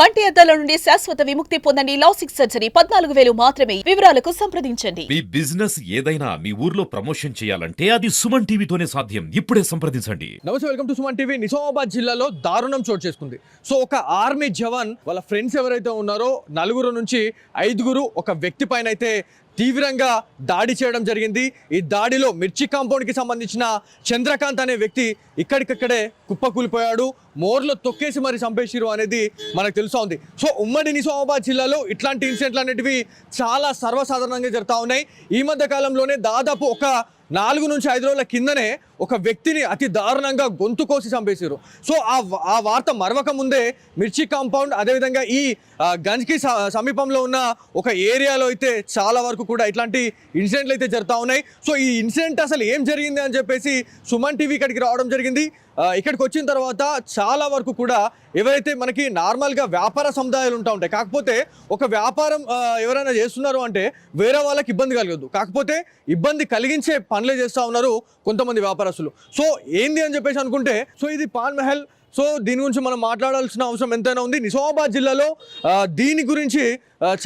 కంటి అద్దాల నుండి శాశ్వత విముక్తి పొందండి లాసిక్ సర్జరీ. పద్నాలుగు వేలు మాత్రమే. వివరాలకు సంప్రదించండి. మీ బిజినెస్ ఏదైనా మీ ఊర్లో ప్రమోషన్ చేయాలంటే అది సుమన్ టీవీతోనే సాధ్యం. ఇప్పుడే సంప్రదించండి. నమస్తే welcome to Suman TV. Nizamabad జిల్లాలో దారుణం చోటు చేసుకుంది. సో ఒక ఆర్మీ జవాన్ వాళ్ళ ఫ్రెండ్స్ ఎవరైతే ఉన్నారో నలుగురు నుంచి ఐదుగురు ఒక వ్యక్తి పైన అయితే తీవ్రంగా దాడి చేయడం జరిగింది. ఈ దాడిలో మిర్చి కాంపౌండ్కి సంబంధించిన చంద్రకాంత్ అనే వ్యక్తి ఇక్కడికక్కడే కుప్పకూలిపోయాడు. మోర్లో తొక్కేసి మరి చంపేసిరు అనేది మనకు తెలుసా ఉంది. సో ఉమ్మడి నిజామాబాద్ జిల్లాలో ఇట్లాంటి ఇన్సిడెంట్లు అనేటివి చాలా సర్వసాధారణంగా జరుగుతూ ఉన్నాయి. ఈ మధ్య కాలంలోనే దాదాపు ఒక నాలుగు నుంచి ఐదు రోజుల కిందనే ఒక వ్యక్తిని అతి దారుణంగా గొంతు కోసి చంపేశారు. సో ఆ ఆ వార్త మరవక ముందే మిర్చి కాంపౌండ్ అదేవిధంగా ఈ గంజ్కి సమీపంలో ఉన్న ఒక ఏరియాలో అయితే చాలా వరకు కూడా ఇట్లాంటి ఇన్సిడెంట్లు అయితే జరుగుతూ ఉన్నాయి. సో ఈ ఇన్సిడెంట్ అసలు ఏం జరిగింది అని చెప్పేసి సుమన్ టీవీ ఇక్కడికి రావడం జరిగింది. ఇక్కడికి వచ్చిన తర్వాత చాలా వరకు కూడా ఎవరైతే మనకి నార్మల్గా వ్యాపార సముదాయాలు ఉంటా ఉంటాయి కాకపోతే ఒక వ్యాపారం ఎవరైనా చేస్తున్నారు అంటే వేరే వాళ్ళకి ఇబ్బంది కలగదు. కాకపోతే ఇబ్బంది కలిగించే పనులే చేస్తూ ఉన్నారు కొంతమంది వ్యాపారస్తులు సో ఏంది అని చెప్పేసి అనుకుంటే సో ఇది పాన్ మహల్. సో దీని గురించి మనం మాట్లాడాల్సిన అవసరం ఎంతైనా ఉంది. నిజామాబాద్ జిల్లాలో దీని గురించి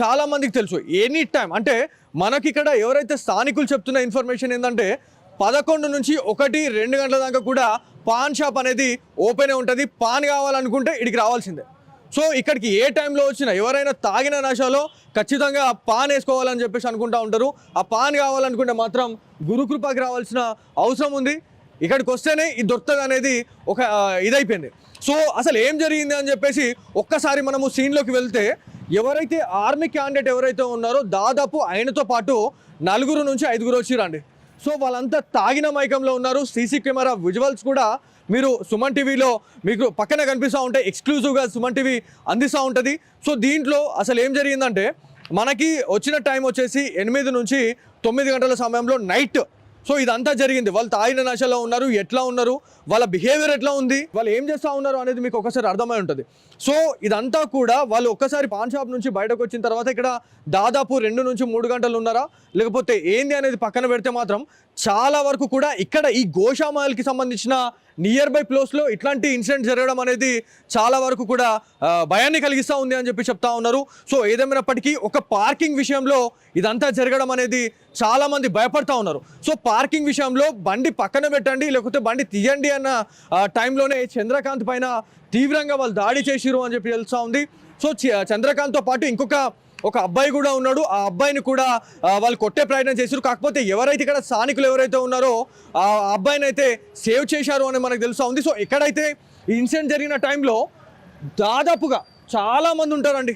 చాలామందికి తెలుసు. ఎనీ టైం అంటే మనకి ఇక్కడ ఎవరైతే స్థానికులు చెప్తున్న ఇన్ఫర్మేషన్ ఏంటంటే పదకొండు నుంచి ఒకటి రెండు గంటల దాకా కూడా పాన్ షాప్ అనేది ఓపెన్ ఉంటుంది. పాన్ కావాలనుకుంటే ఇక్కడికి రావాల్సిందే. సో ఇక్కడికి ఏ టైంలో వచ్చినా ఎవరైనా తాగిన నషలో ఖచ్చితంగా పాన్ వేసుకోవాలని చెప్పేసి అనుకుంటా ఉంటారు. ఆ పాన్ కావాలనుకుంటే మాత్రం గురుకృపకి రావాల్సిన అవసరం ఉంది. ఇక్కడికి వస్తేనే ఇది దొరుకుతుంది అనేది ఒక ఇదైపోయింది. సో అసలు ఏం జరిగింది అని చెప్పేసి ఒక్కసారి మనము సీన్లోకి వెళ్తే ఎవరైతే ఆర్మీ క్యాండిడేట్ ఎవరైతే ఉన్నారో దాదాపు ఆయనతో పాటు నలుగురు నుంచి ఐదుగురు వచ్చిరండి సో వాళ్ళంతా తాగిన మైకంలో ఉన్నారు. సీసీ కెమెరా విజువల్స్ కూడా మీరు సుమన్ టీవీలో మీకు పక్కన కనిపిస్తూ ఉంటాయి ఎక్స్క్లూజివ్గా సుమన్ టీవీ అందిస్తూ ఉంటుంది. సో దీంట్లో అసలు ఏం జరిగిందంటే మనకి వచ్చిన టైం వచ్చేసి ఎనిమిది నుంచి తొమ్మిది గంటల సమయంలో నైట్ సో ఇదంతా జరిగింది. వాళ్ళు తాగిన నశలో ఉన్నారు ఎట్లా ఉన్నారు వాళ్ళ బిహేవియర్ ఎట్లా ఉంది వాళ్ళు ఏం చేస్తూ ఉన్నారు అనేది మీకు ఒకసారి అర్థమై ఉంటుంది. సో ఇదంతా కూడా వాళ్ళు ఒక్కసారి పాన్ షాప్ నుంచి బయటకు వచ్చిన తర్వాత ఇక్కడ దాదాపు రెండు నుంచి మూడు గంటలు ఉన్నారా? లేకపోతే ఏంది అనేది పక్కన పెడితే మాత్రం చాలా వరకు కూడా ఇక్కడ ఈ గోషామాల్కి సంబంధించిన నియర్ బై ప్లేస్లో ఇట్లాంటి ఇన్సిడెంట్ జరగడం అనేది చాలా వరకు కూడా భయాన్ని కలిగిస్తూ ఉంది అని చెప్పి చెప్తా ఉన్నారు. సో ఏదేమైనప్పటికీ ఒక పార్కింగ్ విషయంలో ఇదంతా జరగడం అనేది చాలామంది భయపడతా ఉన్నారు. సో పార్కింగ్ విషయంలో బండి పక్కన పెట్టండి లేకపోతే బండి తీయండి అన్న టైంలోనే చంద్రకాంత్ పైన తీవ్రంగా వాళ్ళు దాడి చేసిరు అని చెప్పి తెలుస్తూ ఉంది. సో చ- చంద్రకాంత్తో పాటు ఇంకొక ఒక అబ్బాయి కూడా ఉన్నాడు. ఆ అబ్బాయిని కూడా వాళ్ళు కొట్టే ప్రయత్నం చేశారు కాకపోతే ఎవరైతే ఇక్కడ స్థానికులు ఎవరైతే ఉన్నారో ఆ అబ్బాయిని అయితే సేవ్ చేశారు అని మనకు తెలుసా ఉంది. సో ఎక్కడైతే ఈ ఇన్సిడెంట్ జరిగిన టైంలో దాదాపుగా చాలా మంది ఉంటారండి.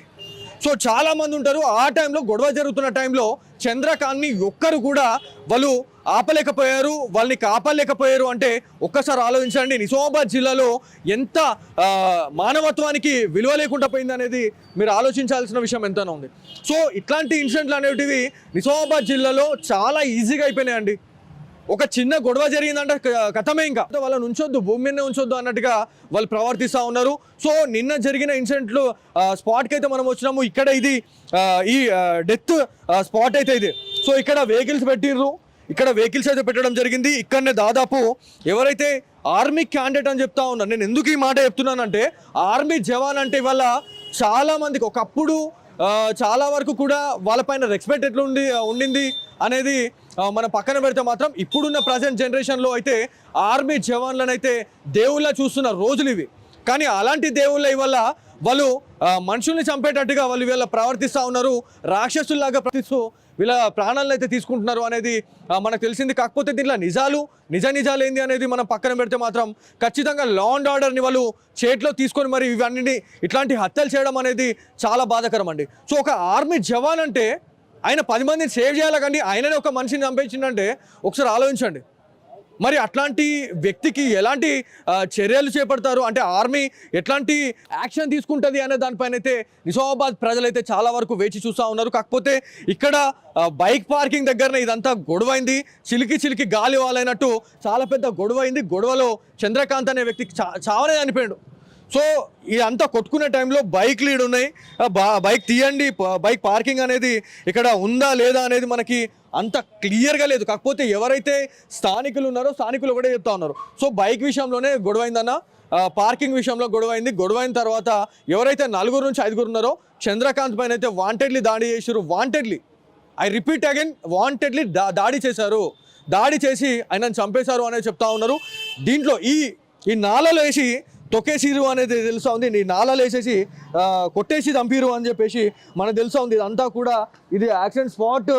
సో చాలా మంది ఉంటారు. ఆ టైంలో గొడవ జరుగుతున్న టైంలో చంద్రకాంత్ని ఒక్కరు కూడా వాళ్ళు ఆపలేకపోయారు. వాళ్ళని కాపాడలేకపోయారు అంటే ఒక్కసారి ఆలోచించండి. నిజామాబాద్ జిల్లాలో ఎంత మానవత్వానికి విలువ లేకుండా పోయింది అనేది మీరు ఆలోచించాల్సిన విషయం ఎంతైనా ఉంది. సో ఇట్లాంటి ఇన్సిడెంట్లు అనేటివి నిజామాబాద్ జిల్లాలో చాలా ఈజీగా అయిపోయినాయండి. ఒక చిన్న గొడవ జరిగిందంటే. క- కథమే ఇంకా. వాళ్ళని ఉంచొద్దు భూమి మీదనే ఉంచొద్దు అన్నట్టుగా వాళ్ళు ప్రవర్తిస్తూ ఉన్నారు. సో నిన్న జరిగిన ఇన్సిడెంట్లు స్పాట్కి అయితే మనం వచ్చినాము. ఇక్కడ ఇది ఈ డెత్ స్పాట్ అయితే ఇది. సో ఇక్కడ వెహికల్స్ పెట్టిర్రు. ఇక్కడ వెహికల్స్ అయితే పెట్టడం జరిగింది. ఇక్కడనే దాదాపు ఎవరైతే ఆర్మీ క్యాండిడేట్ అని చెప్తా ఉన్నాను నేను ఎందుకు ఈ మాట చెప్తున్నానంటే ఆర్మీ జవాన్ అంటే ఇవాళ చాలా మందికి ఒకప్పుడు చాలా వరకు కూడా వాళ్ళపైన రెస్పెక్ట్ ఎట్లా ఉండి ఉండింది అనేది మనం పక్కన పెడితే మాత్రం ఇప్పుడున్న ప్రజెంట్ జనరేషన్లో అయితే ఆర్మీ జవాన్లనైతే దేవుళ్ళ చూస్తున్న రోజులు ఇవి. కానీ అలాంటి దేవుళ్ళ ఇవల్ల వాళ్ళు మనుషుల్ని చంపేటట్టుగా వాళ్ళు వీళ్ళ ప్రవర్తిస్తూ ఉన్నారు. రాక్షసుల్లాగా ప్రవర్తిస్తూ వీళ్ళ ప్రాణాలను అయితే తీసుకుంటున్నారు అనేది మనకు తెలిసింది. కాకపోతే దీంట్లో నిజాలు నిజ నిజాలు ఏంది అనేది మనం పక్కన పెడితే మాత్రం ఖచ్చితంగా లా అండ్ ఆర్డర్ని వాళ్ళు చేతిలో తీసుకొని మరి ఇవన్నీ ఇట్లాంటి హత్యలు చేయడం అనేది చాలా బాధాకరం అండి. సో ఒక ఆర్మీ జవాన్ అంటే ఆయన పది మందిని సేవ్ చేయాలి కానీ ఆయననే ఒక మనిషిని చంపేసిందంటే ఒకసారి ఆలోచించండి. మరి అట్లాంటి వ్యక్తికి ఎలాంటి చర్యలు చేపడతారు? అంటే ఆర్మీ ఎట్లాంటి యాక్షన్ తీసుకుంటుంది అనే దానిపైన అయితే నిజామాబాద్ ప్రజలైతే చాలా వరకు వేచి చూస్తూ ఉన్నారు. కాకపోతే ఇక్కడ బైక్ పార్కింగ్ దగ్గరనే ఇదంతా గొడవైంది. చిలికి చిలికి గాలి వాలైనట్టు చాలా పెద్ద గొడవైంది. గొడవలో చంద్రకాంత్ అనే వ్యక్తికి చా చావనే చనిపోయాడు సో ఇదంతా కొట్టుకునే టైంలో బైక్ లీడ్ ఉన్నాయి. బా- బైక్ తీయండి బైక్ పార్కింగ్ అనేది ఇక్కడ ఉందా లేదా అనేది మనకి అంత క్లియర్గా లేదు. కాకపోతే ఎవరైతే స్థానికులు ఉన్నారో స్థానికులు ఒకటే చెప్తా ఉన్నారు. సో బైక్ విషయంలోనే గొడవైందన్న. పార్కింగ్ విషయంలో గొడవైంది. గొడవైన తర్వాత ఎవరైతే నలుగురు నుంచి ఐదుగురు ఉన్నారో చంద్రకాంత్ పైన అయితే వాంటెడ్లీ దాడి చేశారు wantedly. I repeat again wantedly దా దాడి చేశారు. దాడి చేసి ఆయనను చంపేశారు అనేది చెప్తా ఉన్నారు. దీంట్లో ఈ ఈ నాలలో వేసి తొక్కేసిరు అనేది తెలుసా ఉంది. నీ నాళాలు వేసేసి కొట్టేసి చంపిరు అని చెప్పేసి మనకు తెలుసా ఉంది. ఇదంతా కూడా ఇది యాక్సిడెంట్ స్పాట్.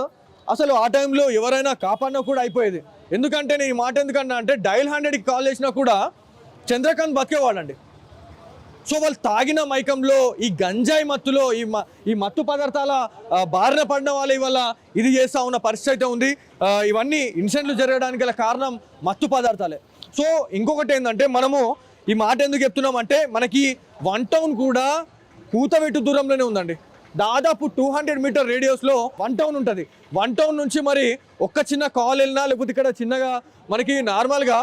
అసలు ఆ టైంలో ఎవరైనా కాపాడినా కూడా అయిపోయేది. ఎందుకంటే నేను ఈ మాట ఎందుకన్నా అంటే డైల్ హండ్రెడ్కి కాల్ చేసినా కూడా చంద్రకాంత్ బతికేవాడండి. సో వాళ్ళు తాగిన మైకంలో ఈ గంజాయి మత్తులో ఈ మ ఈ మత్తు పదార్థాల బారిన పడిన వాళ్ళ ఇవాళ ఇది చేస్తా ఉన్న పరిస్థితి అయితే ఉంది. ఇవన్నీ ఇన్సిడెంట్లు జరగడానికి గల కారణం మత్తు పదార్థాలే. సో ఇంకొకటి ఏంటంటే మనము ఈ మాట ఎందుకు చెప్తున్నాం అంటే మనకి వన్ టౌన్ కూడా కూతవెట్టు దూరంలోనే ఉందండి. దాదాపు టూ హండ్రెడ్ మీటర్ రేడియస్లో వన్ టౌన్ ఉంటుంది. వన్ టౌన్ నుంచి మరి ఒక్క చిన్న కాల్ వెళ్ళినా లేకపోతే ఇక్కడ చిన్నగా మనకి నార్మల్గా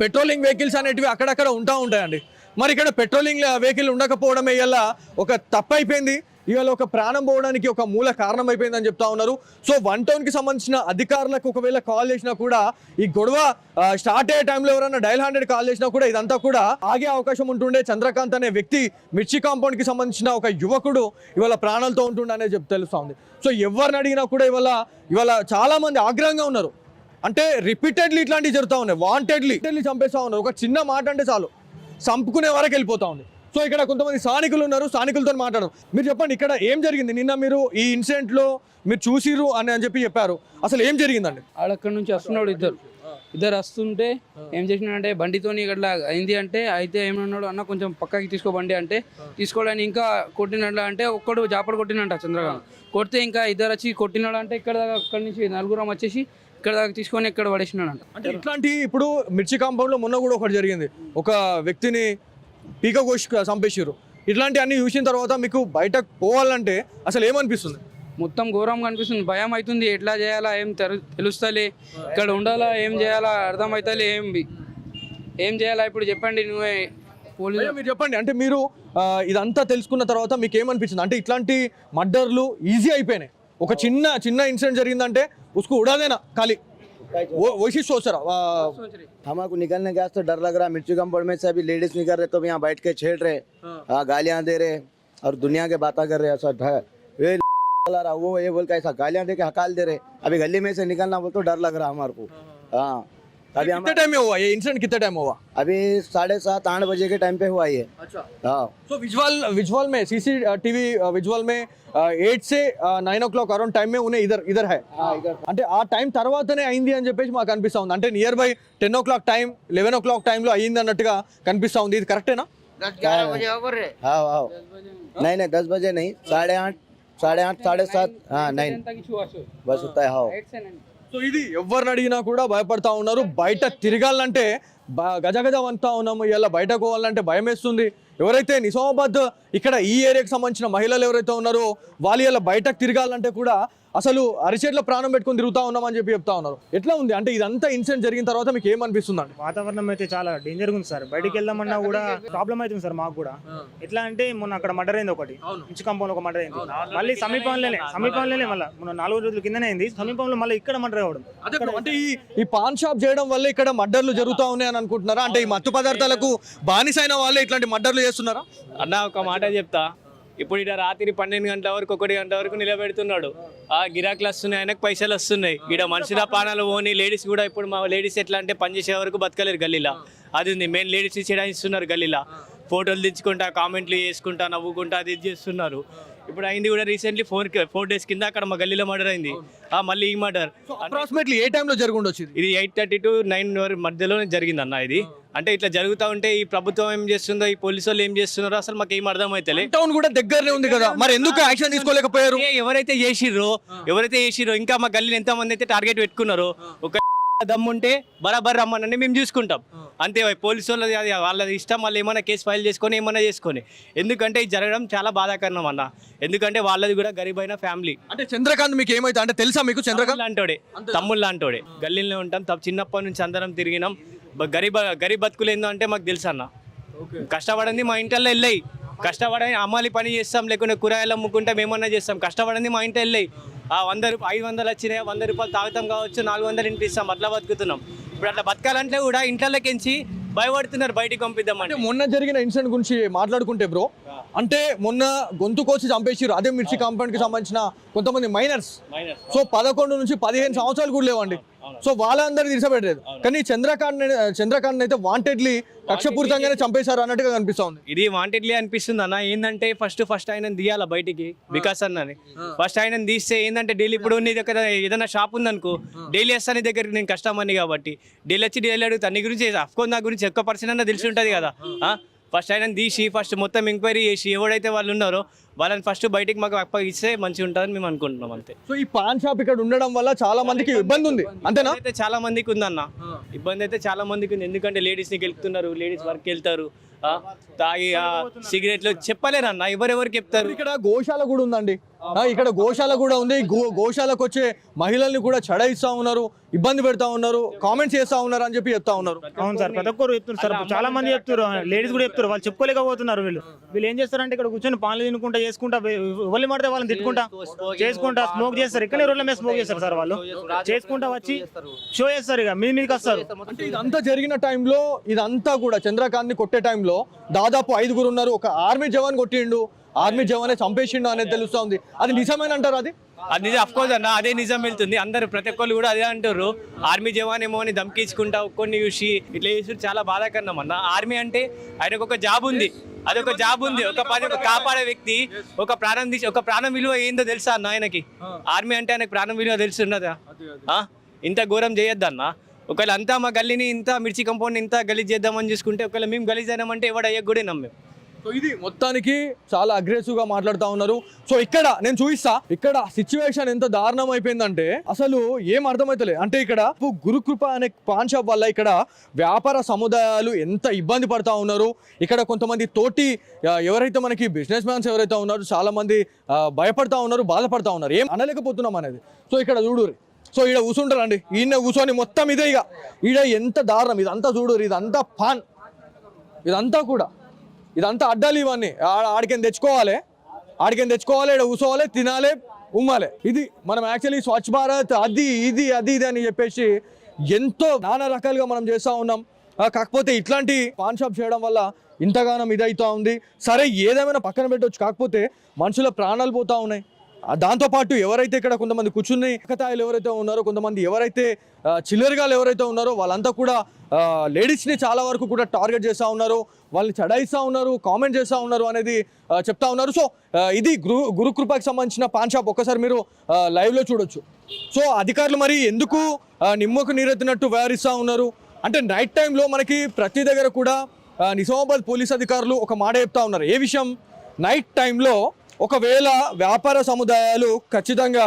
పెట్రోలింగ్ వెహికల్స్ అనేటివి అక్కడక్కడ ఉంటా ఉంటాయండి. మరి ఇక్కడ పెట్రోలింగ్ వెహికల్ ఉండకపోవడం వల్ల ఒక తప్పు అయిపోయింది. ఇవాళ ఒక ప్రాణం పోవడానికి ఒక మూల కారణం అయిపోయిందని చెప్తా ఉన్నారు. సో వన్ టౌన్కి సంబంధించిన అధికారులకు ఒకవేళ కాల్ చేసినా కూడా ఈ గొడవ స్టార్ట్ అయ్యే టైంలో ఎవరైనా డైల్ హండ్రెడ్ కాల్ చేసినా కూడా ఇదంతా కూడా ఆగే అవకాశం ఉంటుండే. చంద్రకాంత్ అనే వ్యక్తి మిర్చి కాంపౌండ్కి సంబంధించిన ఒక యువకుడు ఇవాళ ప్రాణాలతో ఉంటుండే చెప్పి చెప్ తెలుస్తా ఉంది. సో ఎవరిని అడిగినా కూడా ఇవాళ ఇవాళ చాలామంది ఆగ్రహంగా ఉన్నారు. అంటే రిపీటెడ్లీ ఇట్లాంటివి జరుగుతూ ఉన్నాయి. వాంటెడ్లీ చంపేస్తా ఉన్నారు. ఒక చిన్న మాట అంటే చాలు. చంపుకునే వరకు వెళ్ళిపోతూ ఉంది. సో ఇక్కడ కొంతమంది స్థానికులు ఉన్నారు స్థానికులతో మాట్లాడడం మీరు చెప్పండి ఇక్కడ ఏం జరిగింది? నిన్న మీరు ఈ ఇన్సిడెంట్లో మీరు చూసిరు అని అని చెప్పి చెప్పారు. అసలు ఏం జరిగిందండి? ఆడక్కడి నుంచి వస్తున్నాడు ఇద్దరు. ఇద్దరు వస్తుంటే ఏం చేసినాడంటే బండితోని ఇట్లా అయింది అంటే అయితే ఏమన్నాడు అన్న కొంచెం పక్కకి తీసుకో బండి అంటే తీసుకోవడానికి ఇంకా కొట్టినట్ల అంటే ఒక్కడు జాపడు కొట్టినంట చంద్రకాంత్ కొడితే ఇంకా ఇద్దరు వచ్చి కొట్టినాడు అంటే ఇక్కడ దాకా అక్కడి నుంచి నలుగురం వచ్చేసి ఇక్కడ దాకా తీసుకొని ఇక్కడ పడేసినాడంట. అంటే ఇట్లాంటి ఇప్పుడు మిర్చి కాంపౌండ్లో మొన్న కూడా ఒకటి జరిగింది. ఒక వ్యక్తిని పీక కోసి చంపేసారు ఇట్లాంటి అన్ని చూసిన తర్వాత మీకు బయటకు పోవాలంటే అసలు ఏమనిపిస్తుంది? మొత్తం ఘోరంగా అనిపిస్తుంది. భయం అవుతుంది. ఎట్లా చేయాలా? ఏం తెలు తెలుస్తలే. ఇక్కడ ఉండాలా? ఏం చేయాలా? అర్థం అవుతలే ఏం ఏం చేయాలా? ఇప్పుడు చెప్పండి నువ్వే. పోలీసు మీరు చెప్పండి. అంటే మీరు ఇదంతా తెలుసుకున్న తర్వాత మీకు ఏమనిపించింది అంటే ఇట్లాంటి మర్డర్లు ఈజీ అయిపోయినాయి. ఒక చిన్న చిన్న ఇన్సిడెంట్ జరిగిందంటే ఉసుకు ఉడాదేనా ఖాళీ. वैसी सोच रहा हमारे निकलने गया तो डर लग रहा मिर्ची कंपाउंड में से अभी लेडीज़ निकल रहे तो यहाँ बैठ के छेड़ रहे हाँ। गालियाँ दे रहे और दुनिया के बातें कर रहे ऐसा वे चला रहा वो ये बोल के ऐसा गालियाँ दे के हकाल दे रहे अभी गली में से निकलना बोल तो डर लग रहा हमारे को। हाँ अभी हम कितने टाइम में हुआ ये इंसिडेंट कितने टाइम हुआ अभी साढ़े सात आठ बजे के टाइम पे हुआ ये अच्छा हाँ सो विजुअल विजुअल में सीसीटीवी विजुअल में ఎయిట్ సే నైన్ ఓ క్లాక్ అరౌండ్ టైమే ఉన్నాయి ఇదర్ ఇదర్ హై అంటే ఆ టైం తర్వాతనే అయింది అని చెప్పేసి మాకు అనిపిస్తా ఉంది అంటే nearby ten o'clock time eleven o'clock టైంలో అయింది అన్నట్టుగా కనిపిస్తా ఉంది ఇది కరెక్టేనా नहीं नहीं दस बजे नहीं साढ़े आठ साढ़े आठ साढ़े सात हाँ नहीं बस होता है हाँ సో ఇది ఎవరిని అడిగినా కూడా భయపడతా ఉన్నారు. బయట తిరగాలంటే బ- గజ గజ అంతా ఉన్నాము. ఇలా బయటకు పోవాలంటే భయం వేస్తుంది. ఎవరైతే నిజామాబాద్ ఇక్కడ ఈ ఏరియాకి సంబంధించిన మహిళలు ఎవరైతే ఉన్నారో వాళ్ళు ఇలా బయటకు తిరగాలంటే కూడా అసలు అరిచేట్ల ప్రాణం పెట్టుకొని తిరుగుతా ఉన్నామని చెప్పి చెప్తా ఉన్నారు. ఎట్లా ఉంది? అంటే ఇదంతా ఇన్సిడెంట్ జరిగిన తర్వాత మీకు ఏమనిపిస్తుంది అండి వాతావరణం అయితే చాలా డేంజర్ ఉంది సార్. బయటికి వెళ్దామన్నా కూడా ప్రాబ్లం అవుతుంది సార్ మాకు కూడా. ఎట్లా అంటే మొన్న అక్కడ మర్డర్ అయింది ఒకటి. ఇంచు కంపౌండ్ ఒక మర్డర్ అయింది. మళ్ళీ సమీపంలోనే సమీపంలోనే మళ్ళీ మొన్న నాలుగు రోజుల కిందనే అయింది. సమీపంలో మళ్ళీ ఇక్కడ మర్డర్ అవ్వడం. అంటే ఈ ఈ పాన్ షాప్ చేయడం వల్ల ఇక్కడ మర్డర్లు జరుగుతా ఉన్నాయి అని అనుకుంటున్నారా? అంటే ఈ మత్తు పదార్థాలకు బానిసైన వాళ్ళే ఇట్లాంటి మర్డర్లు చేస్తున్నారా? అన్న ఒక మాట చెప్తా. ఇప్పుడు ఇక్కడ రాత్రి పన్నెండు గంటల వరకు ఒకటి గంట వరకు నిలబెడుతున్నాడు. ఆ గిరాకులు వస్తున్నాయి ఆయనకు పైసలు వస్తున్నాయి. ఇక్కడ మనుషుల పానాలు పోనీ లేడీస్ కూడా ఇప్పుడు మా లేడీస్ ఎట్లా అంటే పని చేసే వరకు బతకలేరు గల్లీలా. అది ఉంది మెయిన్ లేడీస్ ఇస్తున్నారు గల్లీలా. ఫోటోలు తెచ్చుకుంటా కామెంట్లు చేసుకుంటా నవ్వుకుంటా అది ఇది చేస్తున్నారు. ఇప్పుడు అయింది కూడా రీసెంట్లీ ఫోర్ ఫోర్ డేస్ కింద అక్కడ మా గల్లీలో మర్డర్ అయింది. ఆ మళ్ళీ ఈ మర్డర్ అప్రాక్సిమేట్లీ ఏ టైంలో జరిగి ఉండొచ్చు ఇది ఎయిట్ థర్టీ టు నైన్ వరకు మధ్యలోనే జరిగింది అన్న ఇది. అంటే ఇట్లా జరుగుతూ ఉంటే ఈ ప్రభుత్వం ఏం చేస్తుందో ఈ పోలీసు వాళ్ళు ఏం చేస్తున్నారో అసలు మాకు ఏం అర్థమైతేలే. టౌన్ కూడా దగ్గరనే ఉంది కదా. మరి ఎందుకు యాక్షన్ తీసుకోలేకపోయారు? ఎవరైతే చేసిర్రో ఎవరైతే చేసిర్రో ఇంకా మా గల్లీలో ఎంత మంది అయితే టార్గెట్ పెట్టుకున్నారో ఒక దమ్ముంటే బరాబర్ రమ్మనని మేము చూసుకుంటాం. అంతే పోలీసు వాళ్ళది అది వాళ్ళది ఇష్టం వాళ్ళు ఏమైనా కేసు ఫైల్ చేసుకొని ఏమైనా చేసుకొని. ఎందుకంటే ఇది జరగడం చాలా బాధాకరణం అన్న. ఎందుకంటే వాళ్ళది కూడా గరీబ్ అయిన ఫ్యామిలీ. అంటే చంద్రకాంత్ మీకు ఏమైతే అంటే తెలుసా మీకు చంద్రకాంత్? లాంటోడే తమ్ముళ్ళు లాంటోడే గల్లీలో ఉంటాం తప్ప చిన్నప్పటి నుంచి అందరం తిరిగినాం. గరీబ్ గరీబ్ బతుకులు ఏందో అంటే మాకు తెలుసు అన్న. కష్టపడింది మా ఇంటల్లో వెళ్ళాయి. కష్టపడని అమ్మాలి పని చేస్తాం లేకుంటే కూరగాయలు అమ్ముకుంటాం ఏమన్నా చేస్తాం. కష్టపడింది మా ఇంట వెళ్ళాయి. ఆ వంద రూపాయలు ఐదు వందలు వచ్చినాయి వంద రూపాయలు తాగుతాం కావచ్చు నాలుగు వందలు ఇంటి ఇస్తాం అట్లా బతుకుతున్నాం. ఇప్పుడు అట్లా బతకాలంటే కూడా ఇంట్లోకించి భయపడుతున్నారు బయటికి పంపిద్దామంటే మొన్న జరిగిన ఇన్సిడెంట్ గురించి మాట్లాడుకుంటే బ్రో అంటే మొన్న గొంతు కోసి చంపేసిరు అదే మిర్చి కాంపౌండ్కి సంబంధించిన కొంతమంది మైనర్స్. సో పదకొండు నుంచి పదిహేను సంవత్సరాలు కూడా లేవండి. సో వాళ్ళందరూ తీర్చబెట్టలేదు. కానీ చంద్రకాంత్ చంద్రకాంత్ అయితే వాంటెడ్లీ కక్షపూరితంగానే చంపేశారు అన్నట్టుగా కనిపిస్తా ఉంది. ఇది వాంటెడ్లీ అనిపిస్తుంది అన్న. ఏంటంటే ఫస్ట్ ఫస్ట్ ఆయన తీయాల బయటికి? వికాస్ అన్నని. ఫస్ట్ ఆయన తీస్తే ఏంటంటే డైలీ ఇప్పుడు నీ దగ్గర ఏదైనా షాప్ ఉందనుకో డైలీ వస్తా నీ దగ్గరికి నేను కస్టమర్ని కాబట్టి డైలీ వచ్చి డైలీ అడుగుతా నీ గురించి అఫ్కోర్స్ నా గురించి ఎక్కువ పర్సన్ అన్న తెలిసి ఉంటుంది కదా. ఫస్ట్ ఆయన తీసి ఫస్ట్ మొత్తం ఎంక్వైరీ చేసి ఎవడైతే వాళ్ళు ఉన్నారో వాళ్ళని ఫస్ట్ బయటికి మాకు అప్పగిస్తే మంచిగా ఉంటుందని మేము అనుకుంటున్నాం అంతే. సో ఈ పాన్ షాప్ ఇక్కడ ఉండడం వల్ల చాలా మందికి ఇబ్బంది ఉంది అంతేనా? అయితే చాలా మందికి ఉందన్న ఇబ్బంది అయితే చాలా మందికి ఉంది. ఎందుకంటే లేడీస్ని వెళ్తున్నారు లేడీస్ వర్క్ వెళ్తారు తాగి సిగరెట్లు చెప్పలేరన్న. ఎవరెవరికి చెప్తారు? ఇక్కడ గోశాల కూడా ఉందండి. ఇక్కడ గోశాల కూడా ఉంది. గో గోశాలకు వచ్చే మహిళల్ని కూడా చడయిస్తా ఉన్నారు. ఇబ్బంది పెడతా ఉన్నారు. కామెంట్స్ చేస్తా ఉన్నారు అని చెప్పి చెప్తా ఉన్నారు. అవును సార్ ప్రతి ఒక్కరు చెప్తున్నారు సార్. చాలా మంది చెప్తారు లేడీస్ కూడా చెప్తారు వాళ్ళు చెప్పుకోలేకపోతున్నారు వీళ్ళు. వీళ్ళు ఏం చేస్తారంటే ఇక్కడ కూర్చొని పాలు తినుకుంటా చేసుకుంటా ఎవరిని మాడితే వాళ్ళని తిట్టుకుంటా చేసుకుంటా స్మోక్ చేస్తారు. ఇక్కడే రోడ్ల మీద స్మోక్ చేస్తారు సార్ వాళ్ళు. చేసుకుంటా వచ్చి షో చేస్తారు ఇక. మీ మీదకి వస్తారు. అంటే ఇదంతా జరిగిన టైంలో ఇదంతా కూడా చంద్రకాంత్ని కొట్టే టైంలో దాదాపు ఐదుగురు ఉన్నారు. ఒక ఆర్మీ జవాన్ కొట్టిండు. ఆర్మీ జవానే చంపేసిండు అనేది తెలుస్తా ఉంది అది నిజమేనంటారు అది? అది నిజం అఫ్కోర్స్ అన్న అదే నిజం వెళ్తుంది. అందరు ప్రతి ఒక్కళ్ళు కూడా అదే అంటారు ఆర్మీ జవాన్ ఏమో అని దమ్కించుకుంటా కొన్ని చూసి ఇట్లా చేసి చాలా బాధాకరణం అన్న. ఆర్మీ అంటే ఆయనకు ఒక జాబ్ ఉంది. అది ఒక జాబ్ ఉంది. ఒక పని ఒక కాపాడే వ్యక్తి ఒక ప్రాణం తీసి ఒక ప్రాణం విలువ ఏందో తెలుసా అన్న ఆయనకి? ఆర్మీ అంటే ఆయనకు ప్రాణం విలువ తెలుసున్నదా? ఇంత ఘోరం చేయొద్దన్న ఒకవేళ అంతా మా గల్లీని ఇంత మిర్చి కంపౌండ్ ఇంత గలీజ్ చేద్దామని చూసుకుంటే ఒకవేళ మేము గలీజ్ అయినామంటే ఎవడ అయ్యకు కూడా సో ఇది మొత్తానికి చాలా అగ్రెసివ్గా మాట్లాడుతూ ఉన్నారు. సో ఇక్కడ నేను చూపిస్తా. ఇక్కడ సిచ్యువేషన్ ఎంత దారుణం అయిపోయిందంటే అసలు ఏం అర్థమవుతలే అంటే ఇక్కడ గురుకృప అనే పాన్ షాప్ వల్ల ఇక్కడ వ్యాపార సముదాయాలు ఎంత ఇబ్బంది పడతా ఉన్నారు. ఇక్కడ కొంతమంది తోటి ఎవరైతే మనకి బిజినెస్ మ్యాన్స్ ఎవరైతే ఉన్నారో చాలా మంది భయపడతా ఉన్నారు బాధపడతా ఉన్నారు. ఏం అనలేకపోతున్నాం అనేది. సో ఇక్కడ చూడు సో ఈడ కూర్చుంటారండి ఈయన కూర్చొని మొత్తం ఇదే ఇక. ఈడ ఎంత దారుణం. ఇదంతా చూడురు ఇదంతా పాన్ ఇదంతా కూడా. ఇదంతా అడ్డాలు ఇవన్నీ. ఆడికని తెచ్చుకోవాలి? ఆడికని తెచ్చుకోవాలి? ఇక్కడ కూర్చోవాలి తినాలి ఉమ్మాలి. ఇది మనం యాక్చువల్లీ స్వచ్ఛ భారత్ అది ఇది అది ఇది అని చెప్పేసి ఎంతో నానా రకాలుగా మనం చేస్తూ ఉన్నాం. కాకపోతే ఇట్లాంటి పాన్ షాప్ చేయడం వల్ల ఇంతగానం ఇదైతా ఉంది. సరే ఏదేమైనా పక్కన పెట్టవచ్చు కాకపోతే మనుషుల ప్రాణాలు పోతూ ఉన్నాయి. దాంతోపాటు ఎవరైతే ఇక్కడ కొంతమంది కూర్చుని ఎక్కతాయిలు ఎవరైతే ఉన్నారో కొంతమంది ఎవరైతే చిల్లరగాలు ఎవరైతే ఉన్నారో వాళ్ళంతా కూడా లేడీస్ని చాలా వరకు కూడా టార్గెట్ చేస్తూ ఉన్నారు. వాళ్ళని చడాయిస్తూ ఉన్నారు కామెంట్ చేస్తూ ఉన్నారు అనేది చెప్తా ఉన్నారు. సో ఇది గురు గురుకృపకి సంబంధించిన పాన్ షాప్ ఒక్కసారి మీరు లైవ్లో చూడొచ్చు. సో అధికారులు మరి ఎందుకు నిమ్మకు నీరెత్తినట్టు వ్యవహరిస్తూ ఉన్నారు? అంటే నైట్ టైంలో మనకి ప్రతి దగ్గర కూడా నిజామాబాద్ పోలీస్ అధికారులు ఒక మాట చెప్తా ఉన్నారు. ఏ విషయం? నైట్ టైంలో ఒకవేళ వ్యాపార సముదాయాలు ఖచ్చితంగా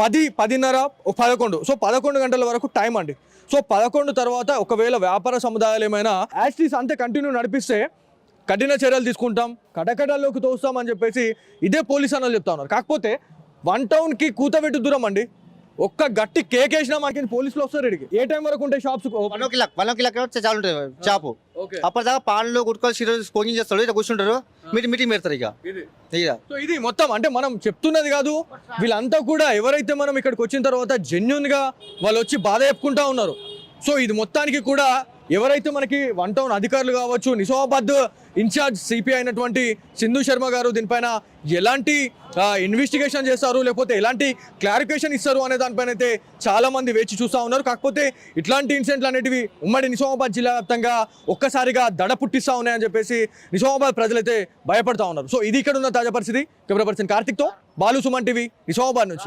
పది పదిన్నర ఓ పదకొండు. సో పదకొండు గంటల వరకు టైం అండి. సో పదకొండు తర్వాత ఒకవేళ వ్యాపార సముదాయాలు ఏమైనా యాక్సిస్ అంతే కంటిన్యూ నడిపిస్తే కఠిన చర్యలు తీసుకుంటాం కడకడల్లోకి తోస్తామని చెప్పేసి ఇదే పోలీస్ అన్నలు చెప్తా ఉన్నారు. కాకపోతే వన్ టౌన్కి కూతబెట్టు దూరం అండి. ఒక్క గట్టి కేక్ వేసినా మనకి పోలీసులు వస్తారు ఇక్కడికి ఏ టైం వరకు ఉంటాయి shops one kilo one kilo చాలా ఉంటుంది షాపు. అప్పటిదాకా పాన్లు గుట్టుకొని సీరియల్ స్మోకింగ్ చేస్తాడు ఇట్లా కూర్చుంటారు. మీటింగ్ మీటింగ్ పెడతారు ఇక. ఇక. సో ఇది మొత్తం అంటే మనం చెప్తున్నది కాదు వీళ్ళంతా కూడా ఎవరైతే మనం ఇక్కడికి వచ్చిన తర్వాత జెన్యున్గా వాళ్ళు వచ్చి బాధ చెప్పుకుంటా ఉన్నారు. సో ఇది మొత్తానికి కూడా ఎవరైతే మనకి వన్ టౌన్ అధికారులు కావచ్చు నిజామాబాద్ ఇన్ఛార్జ్ సిపి అయినటువంటి సింధు శర్మ గారు దీనిపైన ఎలాంటి ఇన్వెస్టిగేషన్ చేస్తారు లేకపోతే ఎలాంటి క్లారిఫికేషన్ ఇస్తారు అనే దానిపైన అయితే చాలామంది వేచి చూస్తూ ఉన్నారు. కాకపోతే ఇట్లాంటి ఇన్సిడెంట్లు అనేటివి ఉమ్మడి నిజామాబాద్ జిల్లా వ్యాప్తంగా ఒక్కసారిగా దడ పుట్టిస్తూ ఉన్నాయని చెప్పేసి నిజామాబాద్ ప్రజలైతే భయపడతా ఉన్నారు. సో ఇది ఇక్కడ ఉన్న తాజా పరిస్థితి. కెమెరా పర్సన్ కార్తిక్తో బాలు సుమన్ టీవీ నిజామాబాద్ నుంచి.